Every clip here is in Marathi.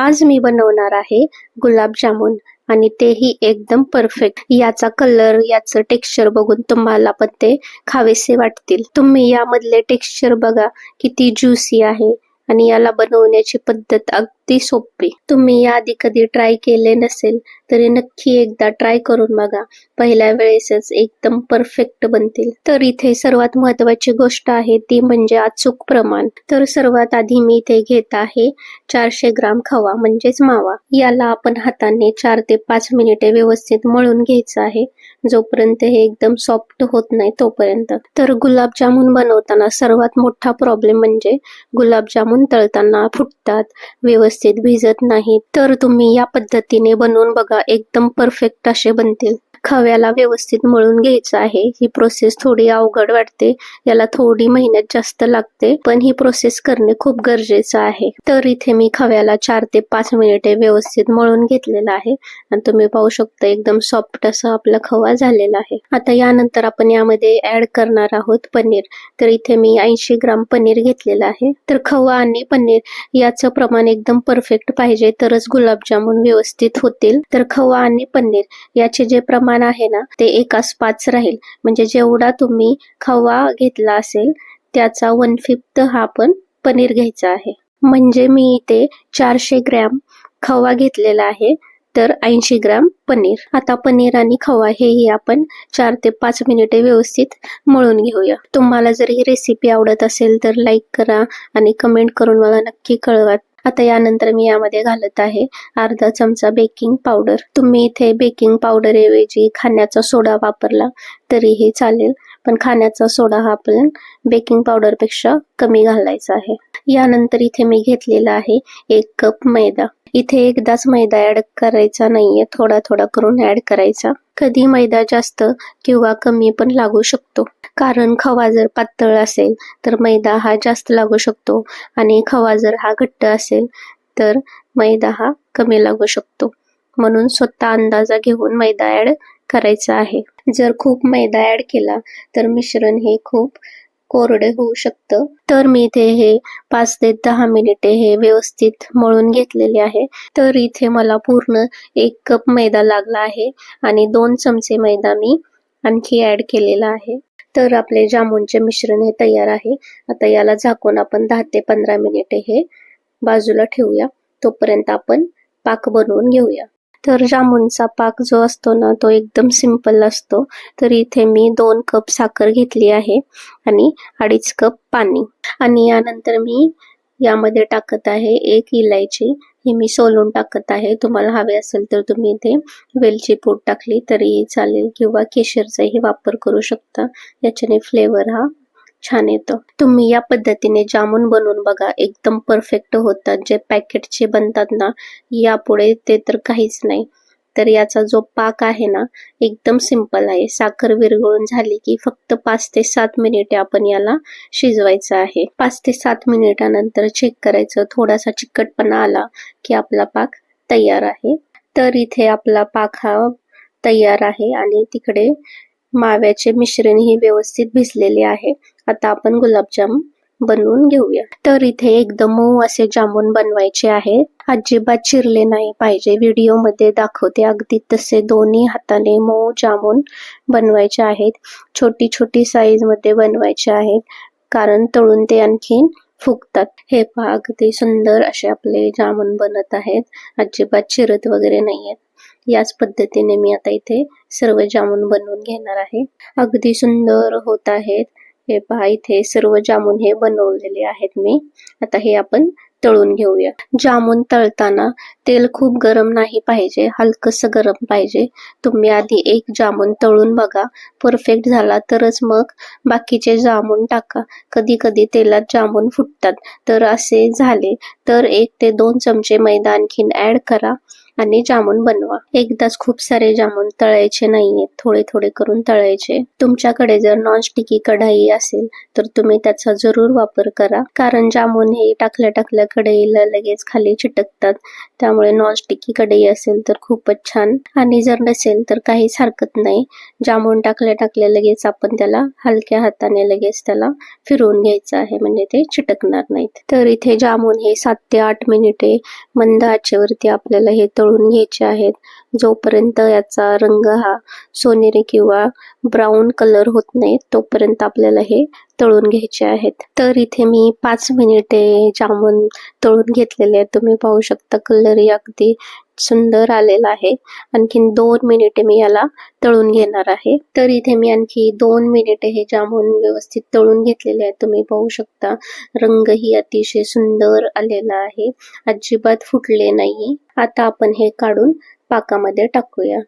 आज मी बनवणार आहे गुलाबजामुन आणि तेही एकदम परफेक्ट याचा कलर याचं टेक्स्चर बघून तुम्हाला पण ते खावेसे वाटतील. तुम्ही यामधले टेक्स्चर बघा किती ज्युसी आहे आणि याला बनवण्याची पद्धत अगदी सोपी. तुम्ही याआधी कधी ट्राय केले नसेल तरी नक्की एकदा ट्राय करून बघा. पहिल्या वेळेसच एकदम परफेक्ट बनतील. तर इथे सर्वात महत्वाची गोष्ट आहे ती म्हणजे अचूक प्रमाण. तर सर्वात आधी मी इथे घेत आहे चारशे ग्राम खवा म्हणजेच मावा. याला आपण हाताने चार ते पाच मिनिटे व्यवस्थित मळून घ्यायचं आहे. जोपर्यंत हे एकदम सॉफ्ट होत नाही तोपर्यंत. तर गुलाबजामुन बनवताना सर्वात मोठा प्रॉब्लेम म्हणजे गुलाबजामुन तळताना फुटतात व्यवस्थित भिजत नाहीत तर तुम्ही या पद्धतीने बनवून बघा एकदम परफेक्ट असे बनतील. खव्याला व्यवस्थित मळून घ्यायचं आहे. ही प्रोसेस थोडी अवघड वाटते. याला थोडी मेहनत जास्त लागते पण ही प्रोसेस करणे खूप गरजेचं आहे. तर इथे मी खव्याला चार ते पाच मिनिटे व्यवस्थित मळून घेतलेला आहे. आणि तुम्ही पाहू शकता एकदम सॉफ्ट असा आपला खवा झालेला आहे. आता यानंतर आपण यामध्ये ऍड करणार आहोत पनीर. तर इथे मी ऐंशी ग्राम पनीर घेतलेलं आहे. तर खवा आणि पनीर याचं प्रमाण एकदम परफेक्ट पाहिजे तरच गुलाबजामुन व्यवस्थित होतील. तर खवा आणि पनीर याचे जे प्रमाण प्रमाण आहे ना ते एकास पाच राहील. म्हणजे जेवढा तुम्ही खवा घेतला असेल त्याचा वन फिफ्थ हा पण पनीर घ्यायचा आहे. म्हणजे मी इथे चारशे ग्रॅम खवा घेतलेला आहे तर ऐंशी ग्राम पनीर. आता पनीर आणि खवा हेही आपण चार ते पाच मिनिटे व्यवस्थित मळून घेऊया. तुम्हाला जर ही रेसिपी आवडत असेल तर लाईक करा आणि कमेंट करून मला नक्की कळवा. आता यानंतर मी यामध्ये घालत आहे अर्धा चमचा बेकिंग पावडर. तुम्ही इथे बेकिंग पावडर ऐवजी खाण्याचा सोडा वापरला तरीही चालेल पण खाण्याचा सोडा हा आपण बेकिंग पावडरपेक्षा कमी घालायचा आहे. यानंतर इथे मी घेतलेला आहे एक कप मैदा. इथे एकदाच मैदा ऍड करायचा नाहीये थोडा थोडा करून ऍड करायचा. कधी मैदा जास्त किंवा कमी पण लागू शकतो. कारण खवा जर पातळ असेल तर मैदा हा जास्त लागू शकतो. आणि खवा जर हा घट्ट असेल तर मैदा हा कमी लागू शकतो. म्हणून स्वतः अंदाजा घेऊन मैदा ऍड करायचा आहे. जर खूप मैदा ऍड केला तर मिश्रण हे खूप कोरडे होऊ शकतं. तर मी इथे हे पाच ते दहा मिनिटे हे व्यवस्थित मळून घेतलेले आहे. तर इथे मला पूर्ण एक कप मैदा लागला आहे आणि दोन चमचे मैदा मी आणखी ऍड केलेला आहे. तर आपले जामुनचे मिश्रण हे तयार आहे. आता याला झाकून आपण दहा ते पंधरा मिनिटे हे बाजूला ठेवूया. तोपर्यंत आपण पाक बनवून घेऊया. तर जामुनचा पाक जो असतो ना तो एकदम सिंपल असतो. तर इथे मी दोन कप साखर घेतली आहे आणि अडीच कप पाणी. आणि यानंतर मी यामध्ये टाकत आहे एक इलायची. ही मी सोलून टाकत आहे. तुम्हाला हवे असेल तर तुम्ही इथे वेलची पूड टाकली तरी चालेल किंवा केशरचाही वापर करू शकता. याच्याने फ्लेवर हा छान येतो. तुम्ही या पद्धतीने जामून बनवून बघा एकदम परफेक्ट होतात. जे पॅकेटचे बनतात ना यापुढे ते तर काहीच नाही. तर याचा जो पाक आहे ना एकदम सिंपल आहे. साखर विरघळून झाली की फक्त पाच ते सात मिनिटे आपण याला शिजवायचं आहे. पाच ते सात मिनिटानंतर चेक करायचं. थोडासा चिकटपणा आला की आपला पाक तयार आहे. तर इथे आपला पाक हा तयार आहे आणि तिकडे माव्याचे मिश्रण ही व्यवस्थित भिजलेले आहे. आता आपण गुलाबजाम बनवून घेऊया. तर इथे एकदम मऊ असे जामून बनवायचे आहे. अजिबात चिरले नाही पाहिजे. व्हिडिओमध्ये दाखवते अगदी तसे दोन्ही हाताने मऊ जामून बनवायचे आहेत. छोटी छोटी साईजमध्ये बनवायचे आहेत. कारण तळून ते आणखीन फुगतात. हे पहा अगदी सुंदर असे आपले जामून बनत आहेत. अजिबात चिरत वगैरे नाहीयेत. याच पद्धतीने मी आता इथे सर्व जामून बनवून घेणार आहे. अगदी सुंदर होत आहेत. हे पहा इथे सर्व जामून हे बनवलेले आहेत मी. आता हे आपण तळून घेऊया. जामून तळताना तेल खूप गरम नाही पाहिजे हलकस गरम पाहिजे. तुम्ही आधी एक जामून तळून बघा. परफेक्ट झाला तरच मग बाकीचे जामून टाका. कधी कधी तेलात जामून फुटतात. तर असे झाले तर एक ते दोन चमचे मैदा आणखीन ऍड करा. आणि जामून बनवा. एकदाच खूप सारे जामून तळायचे नाहीये. थोडे थोडे करून तळायचे. तुमच्याकडे जर नॉन स्टिकी कढाई असेल तर तुम्ही त्याचा जरूर वापर करा. कारण जामून हे टाकल्या टाकल्या कढईला लगेच खाली चिटकतात. त्यामुळे नॉन स्टिकी कढई असेल तर खूपच छान. आणि जर नसेल तर काहीच हरकत नाही. जामून टाकल्या टाकल्या लगेच आपण त्याला हलक्या हाताने लगेच त्याला फिरवून घ्यायचं आहे. म्हणजे ते चिटकणार नाहीत. तर इथे जामून हे सात ते आठ मिनिटे मंद आचेवरती आपल्याला हे तळून घ्यायचे आहेत. जोपर्यंत याचा रंग हा सोनेरी किंवा ब्राऊन कलर होत नाही तोपर्यंत आपल्याला हे तळून घ्यायचे आहेत. तर इथे मी पाच मिनिटे जामून तळून घेतलेले आहेत. तुम्ही पाहू शकता कलर अगदी सुंदर आलेला आहे. आणखीन दोन मिनिटे मी याला तळून घेणार आहे. तर इथे मी आणखी दोन मिनिटे हे जामून व्यवस्थित तळून घेतलेले आहेत. तुम्ही पाहू शकता रंगही अतिशय सुंदर आलेला आहे. अजिबात फुटले नाही आता आपण हे काढून पाकामध्ये टाकूया.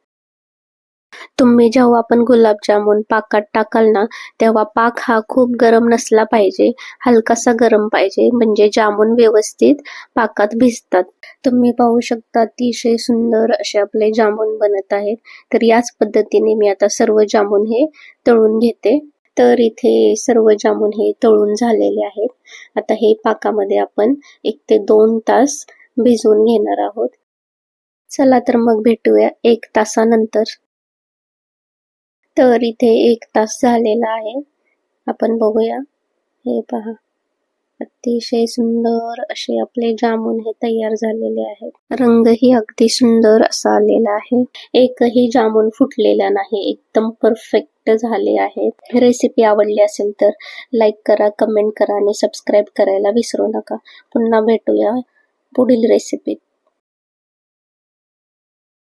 तुम्ही जेव्हा आपण गुलाबजामुन पाकात टाकाल ना तेव्हा पाक हा खूप गरम नसला पाहिजे. हलकासा गरम पाहिजे. म्हणजे जामून व्यवस्थित पाकात भिजतात. तुम्ही पाहू शकता अतिशय सुंदर असे आपले जामून बनत आहेत. तर याच पद्धतीने मी आता सर्व जामून हे तळून घेते. तर इथे सर्व जामून हे तळून झालेले आहेत. आता हे पाकामध्ये आपण एक ते दोन तास भिजवून घेणार आहोत. चला तर मग भेटूया एक तासानंतर. तर इथे एक तास झालेला आहे. आपण बघूया. हे पहा. अतिशय सुंदर असे आपले जामून हे तयार झालेले आहेत. रंगही अगदी सुंदर असा आलेला आहे. एकही जामून फुटलेला नाही. एकदम परफेक्ट झाले आहेत रेसिपी आवडली असेल तर लाईक करा कमेंट करा आणि सबस्क्राईब करायला विसरू नका. पुन्हा भेटूया पुढील रेसिपीत